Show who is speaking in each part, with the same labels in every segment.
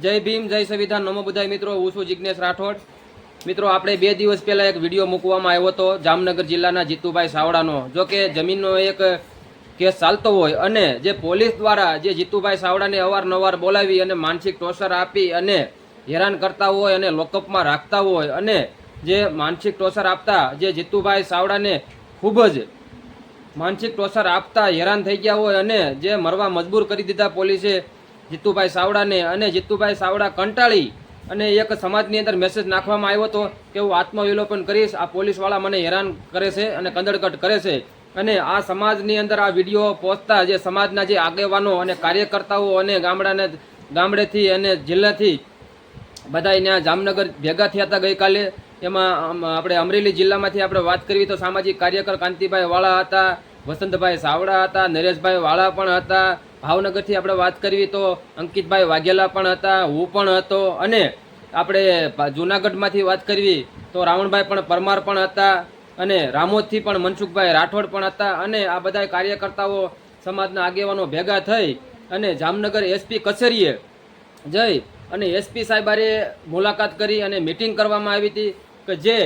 Speaker 1: જય ભીમ, જય સંવિધાન. નમો બધાય મિત્રો, હું છું જિજ્ઞેશ રાઠોડ. મિત્રો, આપણે બે દિવસ પહેલાં એક વીડિયો મૂકવામાં આવ્યો હતો જામનગર જિલ્લાના જીતુભાઈ સાવડાનો. જો કે જમીનનો એક કેસ ચાલતો હોય અને જે પોલીસ દ્વારા જે જીતુભાઈ સાવડાને અવારનવાર બોલાવી અને માનસિક ટોર્ચર આપી અને હેરાન કરતા હોય અને લોકઅપમાં રાખતા હોય અને જે માનસિક ટોર્ચર આપતા, જે જીતુભાઈ સાવડાને ખૂબ જ માનસિક ટોર્ચર આપતા હેરાન થઈ ગયા હોય અને જે મરવા મજબૂર કરી દીધા પોલીસે જીતુભાઈ સાવડાને અને જીતુભાઈ સાવડા કંટાળી અને એક સમાજની અંદર મેસેજ નાખવામાં આવ્યો હતો કે હું આત્મવિલોપન કરીશ, આ પોલીસવાળા મને હેરાન કરે છે અને કંદડકટ કરે છે. અને આ સમાજની અંદર આ વીડિયો પહોંચતા જે સમાજના જે આગેવાનો અને કાર્યકર્તાઓ અને ગામડાને ગામડેથી અને જિલ્લાથી બધા ત્યાં જામનગર ભેગા થયા હતા ગઈકાલે. એમાં આપણે અમરેલી જિલ્લામાંથી આપણે વાત કરવી તો સામાજિક કાર્યકર કાંતિભાઈ વાળા હતા, વસંતભાઈ સાવડા હતા, નરેશભાઈ વાળા પણ હતા ભાવનગરથી આપણે વાત કરવી તો અંકિતભાઈ વાઘેલા પણ હતા, હું પણ હતો અને આપણે જૂનાગઢમાંથી વાત કરવી તો રાવણભાઈ પણ, પરમાર પણ હતા અને રામોદથી પણ મનસુખભાઈ રાઠોડ પણ હતા અને આ બધા કાર્યકર્તાઓ સમાજના આગેવાનો ભેગા થઈ અને જામનગર એસપી કચેરીએ જઈ અને એસપી સાહેબારે મુલાકાત કરી અને મિટિંગ કરવામાં આવી હતી કે જે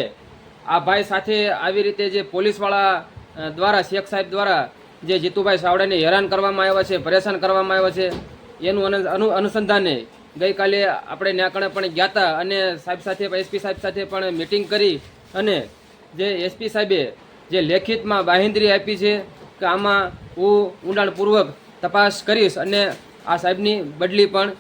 Speaker 1: આ ભાઈ સાથે આવી રીતે જે પોલીસવાળા દ્વારા શેખ સાહેબ દ્વારા જે જીતુભાઈ સાવડાને હેરાન કરવામાં આવ્યા છે, પરેશાન કરવામાં આવ્યા છે, એનું અનુ- અનુ, અનુસંધાને ગઈકાલે આપણે ન્યાકણે પણ ગયા હતા અને સાહેબ સાથે એસપી સાહેબ સાથે પણ મિટિંગ કરી અને જે એસપી સાહેબે જે લેખિતમાં બાહેંધરી આપી છે કે આમાં હું ઊંડાણપૂર્વક તપાસ કરીશ અને આ સાહેબની બદલી પણ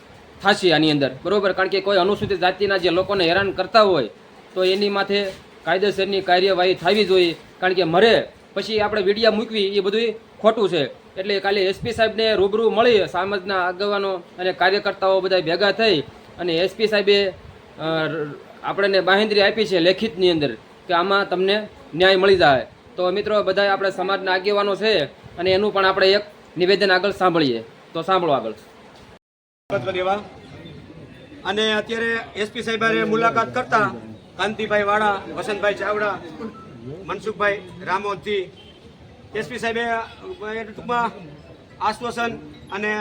Speaker 1: થશે આની અંદર. બરાબર? કારણ કે કોઈ અનુસૂચિત જાતિના જે લોકોને હેરાન કરતા હોય, તો એની માથે કાયદેસરની કાર્યવાહી થવી જોઈએ. કારણ કે મરે પછી આપણે વિડીયા મૂકવી, એ બધું ખોટું છે. એટલે કાલે એસપી સાહેબને રૂબરૂ મળી સમાજના આગેવાનો અને કાર્યકર્તાઓ બધા ભેગા થઈ અને એસપી સાહેબે આપણને બાહેંધરી આપી છે લેખિતની અંદર કે આમાં તમને ન્યાય મળી જાય. તો મિત્રો બધા આપણે સમાજના આગેવાનો છે અને એનું પણ આપણે એક નિવેદન આગળ સાંભળીએ. તો સાંભળો આગળ.
Speaker 2: અને અત્યારે એસપી સાહેબારે મુલાકાત કરતા કાંતિભાઈ વાળા, વસંતભાઈ ચાવડા, મનસુખભાઈ રામોદથી એસપી સાહેબે ટૂંકમાં આશ્વાસન અને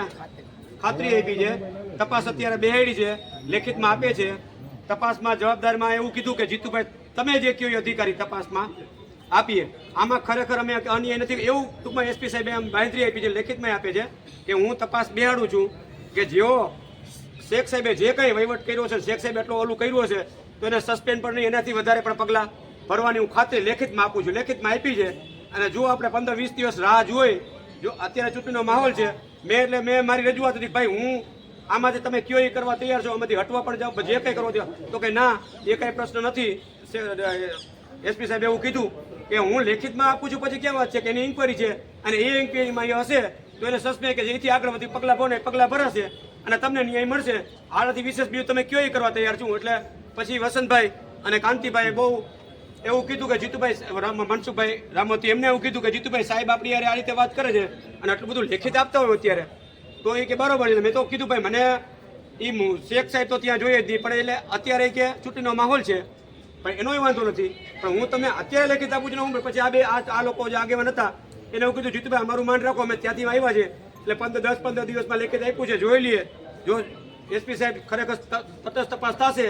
Speaker 2: ખાતરી આપી છે. તપાસ અત્યારે બેહેડી છે, લેખિતમાં આપે છે. તપાસમાં જવાબદારમાં એવું કીધું કે, જીતુભાઈ, તમે જે કહ્યું અધિકારી તપાસમાં આપીએ. આમાં ખરેખર અમે અન્યાય નથી, એવું ટૂંકમાં એસપી સાહેબે આમ બાંધરી આપી છે, લેખિતમાં આપે છે કે હું તપાસ બેહાડું છું કે જેઓ શેખ સાહેબે જે કંઈ વહીવટ કર્યો છે, શેખ સાહેબ એટલો ઓલું કર્યું છે તો એને સસ્પેન્ડ પણ નહીં, એનાથી વધારે પણ પગલાં ભરવાની હું ખાતરી લેખિતમાં આપું છું. લેખિતમાં આપી છે અને જો આપણે પંદર વીસ દિવસ રાહ જોઈ, જો અત્યારે ચૂંટણીનો માહોલ છે, મેં એટલે મેં મારી રજૂઆત હતી ભાઈ હું આમાંથી તમે કયો એ કરવા તૈયાર છો, આમાંથી હટવા પણ જાઓ જે કંઈ કરો દો તો કે ના, એ કંઈ પ્રશ્ન નથી. એસપી સાહેબે એવું કીધું કે હું લેખિતમાં આપું છું, પછી કેમ વાત છે કે એની ઇન્કવાયરી છે અને એ ઇન્કવાયરીમાં એ હશે, તો એને સસ્પે કે જેથી આગળ વધી, પગલાં ભરે પગલાં ભરાશે અને તમને ન્યાય મળશે. આનાથી વિશેષ બીજું તમે કયો કરવા તૈયાર છું? એટલે પછી વસંતભાઈ અને કાંતિભાઈ બહુ એવું કીધું કે જીતુભાઈ મનસુખભાઈ રામોતી, એમને એવું કીધું કે જીતુભાઈ સાહેબ આપણી યારે આ રીતે વાત કરે છે અને આટલું બધું લેખિત આપતા હોય અત્યારે, તો એ કે બરોબર છે. મેં તો કીધું, ભાઈ, મને એ શેખ સાહેબ તો ત્યાં જોઈએ જ નહીં, પણ એટલે અત્યારે કે ચૂંટણીનો માહોલ છે, પણ એનોય વાંધો નથી. પણ હું તમને અત્યારે લેખિત આપું છું હું પછી આ બે આ લોકો જે આગેવાન હતા, એને એવું કીધું, જીતુભાઈ, અમારું માન રાખો, અમે ત્યાંથી આવ્યા છે. એટલે પંદર દસ પંદર દિવસમાં લેખિત આપ્યું છે, જોઈ લઈએ. જો એસપી સાહેબ ખરેખર તટસ્થ તપાસ થશે,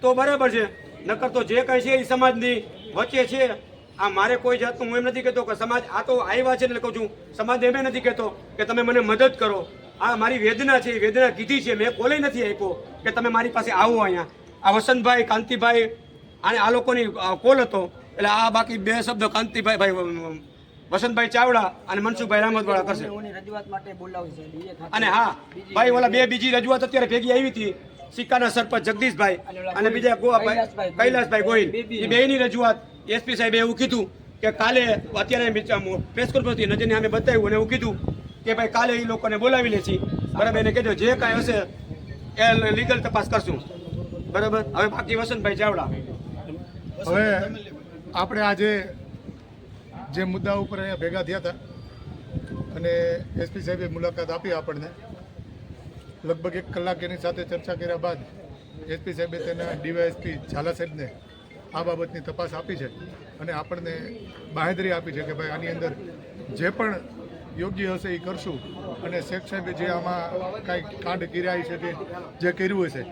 Speaker 2: તો બરાબર છે. નકર તો જે કંઈ છે એ સમાજની વચ્ચે છે. આ મારે કોઈ જાતનું હું એમ નથી કહેતો કે સમાજ આ તો આવ્યા છે એટલે કહું છું સમાજ એમ નથી કહેતો કે તમે મને મદદ કરો. આ મારી વેદના છે એ વેદના કીધી છે મેં કોલે નથી આપ્યો કે તમે મારી પાસે આવો અહીંયા. આ વસંતભાઈ કાંતિભાઈ અને આ લોકોની કોલ હતો. એટલે આ બાકી બે શબ્દ કાંતિભાઈ ભાઈ વસંતભાઈ ચાવડા અને મનસુખભાઈ રામતવાળા કરશે. અને હા ભાઈ ઓલા બે બીજી રજૂઆત અત્યારે ભેગી આવી હતી. સિક્કાના સરપંચ જગદીશભાઈ અને બીજા ગોવાભાઈ.
Speaker 3: કૈલાસભાઈ.
Speaker 2: ગોહિલ. એ બેની રજૂઆત એસપી સાહેબે એવું કીધું કે કાલે અત્યારે પ્રેસ કોન્ફરન્સથી નજરને અમે બતાવ્યું અને એવું કીધું કે ભાઈ કાલે એ લોકોને બોલાવી લે છે બરાબર એને કહેજો જે કાંઈ હશે એ લીગલ તપાસ કરશું. બરાબર? હવે બાકી વસંતભાઈ ચાવડા.
Speaker 4: હવે આપણે આજે જે મુદ્દા ઉપર અહીંયા ભેગા થયા હતા અને એસપી સાહેબે મુલાકાત આપી આપણને. લગભગ એક કલાક એની સાથે ચર્ચા કર્યા બાદ એસપી સાહેબે તેના ડીવાયએસપી ઝાલા સાહેબને આ બાબતની તપાસ આપી છે અને આપણને બાહેદરી આપી છે કે ભાઈ આની અંદર જે પણ યોગ્ય હશે એ કરશું. અને શેખ સાહેબે જે આમાં કાંઈ કાંડ કર્યા છે કે જે કર્યું હશે,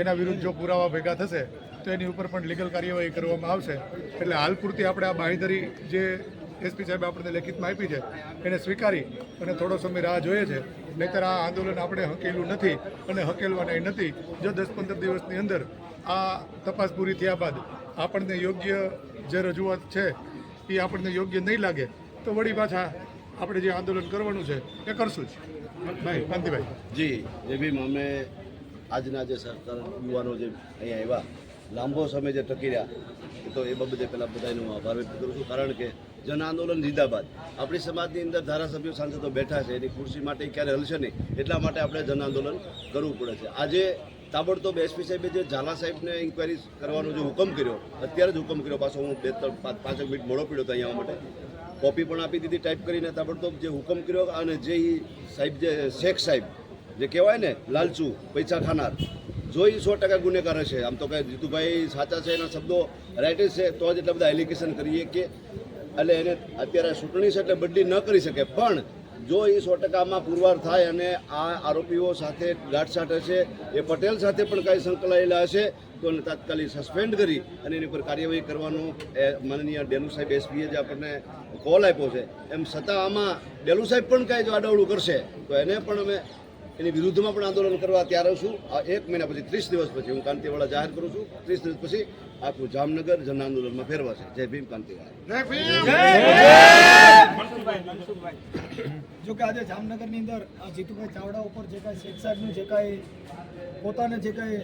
Speaker 4: એના વિરુદ્ધ જો પુરાવા ભેગા થશે, તો એની ઉપર પણ લીગલ કાર્યવાહી કરવામાં આવશે. એટલે હાલ પૂરતી આપણે આ બાંહેધરી જે એસપી સાહેબ આપણને લેખિતમાં આપી છે. એને સ્વીકારી અને થોડો સમય રાહ જોઈએ છે. નહીતર આ આંદોલન આપણે હકેલું નથી અને હકેલવાના નથી. જો દસ પંદર દિવસની અંદર આ તપાસ પૂરી થયા બાદ આપણને યોગ્ય જે રજૂઆત છે એ આપણને યોગ્ય નહીં લાગે, તો વળી પાછા આપણે જે આંદોલન કરવાનું છે એ કરશું જ. ભાઈ, કાંતિભાઈ.
Speaker 5: જી, જે ભીમ અમે આજના જે સરકાર યુવાનો જે અહીંયા આવ્યા, લાંબો સમય જે ટકી રહ્યા, તો એ બાબતે પહેલાં બધાનો આભાર વ્યક્ત કરું છું. કારણ કે જન આંદોલન લીધા બાદ. આપણી સમાજની અંદર ધારાસભ્યો સાંસદો બેઠા છે, એની ખુરશી માટે ક્યારે હલશે નહીં, એટલા માટે આપણે જન આંદોલન કરવું પડે છે. આજે તાબડતોબ એસપી સાહેબે જે ઝાલા સાહેબને ઇન્કવાયરી કરવાનો જે હુકમ કર્યો, અત્યારે જ હુકમ કર્યો, પાછો હું બે પાંચેક મિનિટ મોડો પીડ્યો હતો અહીંયા માટે. કોપી પણ આપી દીધી ટાઈપ કરીને તાબડતોબ જે હુકમ કર્યો અને જે સાહેબ જે, શેખ સાહેબ જે કહેવાય ને, લાલચુ, પૈસા ખાનાર, જો એ સો ટકા ગુનેગાર હશે. આમ તો કઈ જીતુભાઈ સાચા છે એના શબ્દો રાઇટ છે, તો જ એટલા બધા એલિગેશન કરીએ કે એટલે એને અત્યારે ચૂંટણી છે એટલે બદલી ન કરી શકે. પણ જો એ સો ટકામાં પુરવાર થાય અને આ આરોપીઓ સાથે ગાંઠસાટ હશે એ પટેલ સાથે પણ કાંઈ સંકળાયેલા હશે, તો એને તાત્કાલિક સસ્પેન્ડ કરી અને એની પર કાર્યવાહી કરવાનું એ માનનીય ડેલુ સાહેબ એસપીએ જે આપણને કોલ આપ્યો છે. એમ છતાં આમાં ડેલુ સાહેબ પણ કાંઈ જો આડાવડું કરશે. તો એને પણ અમે એની વિરુદ્ધમાં પણ આંદોલન કરવા તૈયાર છું. એક મહિના પછી, ત્રીસ દિવસ પછી હું કાંતિવાળા જાહેર કરું છું. ત્રીસ દિવસ પછી આખું જામનગર જન આંદોલનમાં ફેરવાશે. જય ભીમ કાંતિભાઈ
Speaker 3: જો કે આજે જામનગરની અંદર આ જીતુભાઈ ચાવડા ઉપર જે કાંઈ શેખ સાહેબનું જે કાંઈ પોતાને જે કાંઈ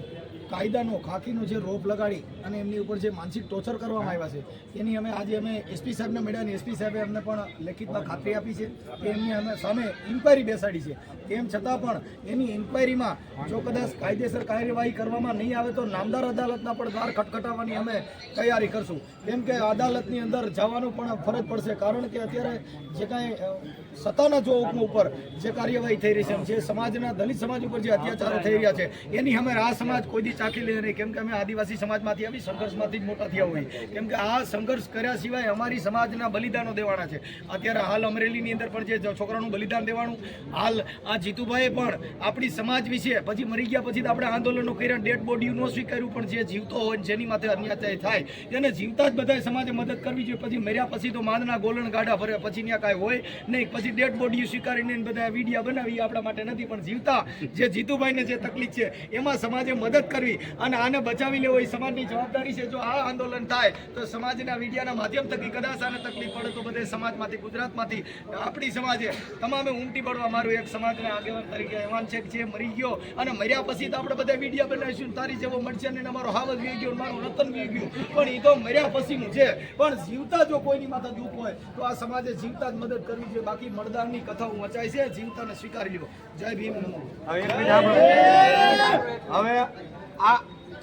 Speaker 3: કાયદાનો, ખાકીનો જે રોપ લગાડી અને એમની ઉપર જે માનસિક ટોર્ચર કરવામાં આવ્યા છે, એની અમે આજે અમે એસપી સાહેબને મળ્યા અને એસપી સાહેબે અમને પણ લેખિતમાં ખાતરી આપી છે કે એમની અમે સામે ઇન્કવાયરી બેસાડી છે. તેમ છતાં પણ એની ઇન્ક્વાયરીમાં જો કદાચ કાયદેસર કાર્યવાહી કરવામાં નહીં આવે તો નામદાર અદાલતના પણ દ્વાર ખટખટાવવાની અમે તૈયારી કરશું. કેમ કે અદાલતની અંદર જવાનું પણ ફરજ પડશે, કારણ કે અત્યારે જે કાંઈ સત્તાના જો ઉપર જે કાર્યવાહી થઈ રહી છે, જે સમાજના દલિત સમાજ ઉપર જે અત્યાચારો થઈ રહ્યા છે, એની અમે આ સમાજ કોઈ દી ચાખી લે નહીં. કેમ કે અમે આદિવાસી સમાજમાંથી આવી, સંઘર્ષમાંથી જ મોટા થયા હોઈએ કેમ કે આ સંઘર્ષ કર્યા સિવાય અમારી સમાજના બલિદાનો દેવાના છે. અત્યારે હાલ અમરેલીની અંદર પણ જે છોકરાનું બલિદાન દેવાનું, હાલ આ જીતુભાઈએ પણ આપણી સમાજ વિશે, પછી મરી ગયા પછી આપણે આંદોલનો કર્યા, ડેડ બોડી ન સ્વીકાર્યું, પણ જે જીવતો હોય જેની માથે અન્યાય થાય, એને જીવતા જ બધાએ સમાજે મદદ કરવી જોઈએ. પછી મર્યા પછી તો માંદના ગોલણ ગાડા ભરે પછી ત્યાં કાંઈ હોય નહીં. પછી ડેડ બોડી સ્વીકારીને બધા વિડીયા બનાવી આપણા માટે નથી, પણ જીવતા. જે જીતુભાઈને જે તકલીફ છે, એમાં સમાજે મદદ કરવી અને આને બચાવી લેવો, એ સમાજની જવાબદારી છે. જો આ આંદોલન થાય, તો સમાજના વિડીયાના માધ્યમ થકી કદાચ આને તકલીફ પડે, તો બધે સમાજમાંથી, ગુજરાતમાંથી, આપણી સમાજે તમામે ઉમટી પડવા મારું એક સમાજના આગેવાન તરીકે એવાન છે જે મરી ગયો અને મર્યા પછી તો આપણે બધા વિડીયા બનાવીશું, તારી જેવો મળશે અને અમારો હાવલ વી ગયો મારું રતન વી ગયું. પણ એ તો મર્યા પછીનું છે પણ જીવતા જો કોઈની માથે દુઃખ હોય, તો આ સમાજે જીવતા જ મદદ કરવી જોઈએ. બાકી મળદારની કથાઓ વચાય છે, જીવતાને સ્વીકારી લો જય ભીમ
Speaker 2: હવે. હવે આ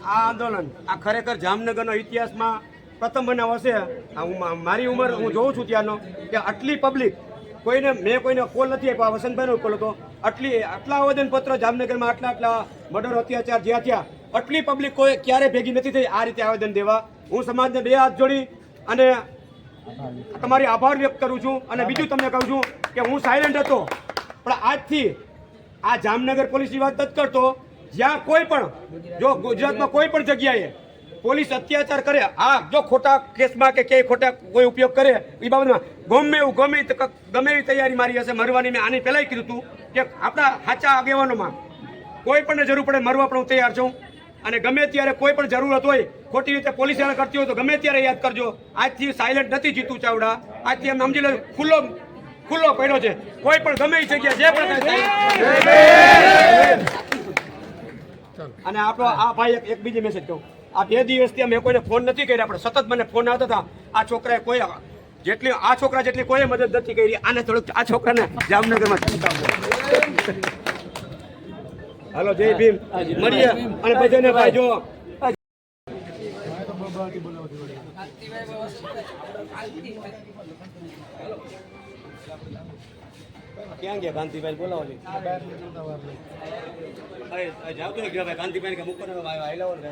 Speaker 2: આ આંદોલન, આ ખરેખર જામનગરનો ઇતિહાસમાં પ્રથમ બનાવ હશે. હું મારી ઉંમર હું જોઉં છું ત્યાંનો, કે આટલી પબ્લિક કોઈને, મેં કોઈને કોલ નથી આપ્યો વસંતભાઈનો કોલ હતો. આટલી, આટલા આવેદનપત્ર જામનગરમાં આટલા આટલા મર્ડર, અત્યાચાર જ્યાં ત્યાં આટલી પબ્લિક કોઈ ક્યારે ભેગી નથી થઈ, આ રીતે આવેદન દેવા. હું સમાજને બે હાથ જોડી અને તમારી આભાર વ્યક્ત કરું છું અને બીજું તમને કહું છું કે હું સાયલેન્ટ હતો. પણ આજથી આ જામનગર પોલીસની વાત નથી કરતો જ્યાં કોઈ પણ જો ગુજરાતમાં કોઈ પણ જગ્યાએ પોલીસ અત્યાચાર કરે આ જો ખોટા કેસમાં કે ક્યાંય ખોટા કોઈ ઉપયોગ કરે એ બાબતમાં ગમે એવું ગમે ગમે એવી તૈયારી મારી હશે મરવાની મેં આની પહેલાંય કીધું હતું કે આપણા સાચા આગેવાનોમાં કોઈ પણ જરૂર પડે મરવા પણ હું તૈયાર છું. અને ગમે ત્યારે કોઈ પણ જરૂરત હોય, ખોટી રીતે પોલીસ હેરાન કરતી હોય તો ગમે ત્યારે યાદ કરજો. આજથી સાયલેન્ટ નથી જીતું ચાવડા. આજથી એમ સમજી લો ખુલ્લો ખુલ્લો પડ્યો છે. કોઈ પણ ગમે જગ્યા જે પણ. અને આપણો આ ભાઈ એક એક બીજી મેસેજ કહું. આ બે દિવસથી અમે કોઈને ફોન નથી કર્યા આપણે સતત મને ફોન આવતા હતા. આ છોકરાએ કોઈ જેટલી આ છોકરા જેટલી કોઈ મદદ નથી કરી, આને થોડુંક આ છોકરાને જામનગરમાં હાલો, જય ભીમ. મળીએ અને બધાને ભાઈ જો ક્યાં ગયા કાંતિભાઈ બોલાવો છે જાવ તો ગયા ભાઈ. કાંતિભાઈ કે મૂકો ને, ભાઈ, આયલા હોય ને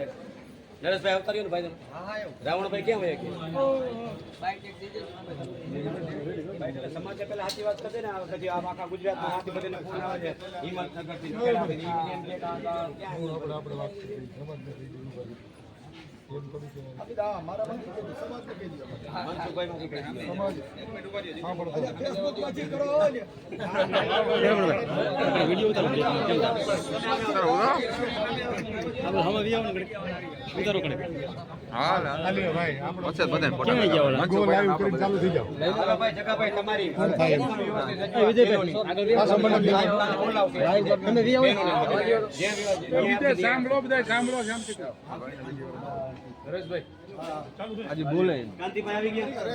Speaker 2: નરેશભાઈ અવતાર્યો ને ભાઈ રાવણભાઈ ક્યાં હોય સમાજે પેલા સાચી વાત કરી ને પછી આ આખા ગુજરાતમાં આથી બધાને ફોન આવે છે. હિંમતનગરથી
Speaker 4: આપણો સાંભળો બધા સાંભળો શાંતિ
Speaker 2: કાંતિભાઈ આવી ગયા?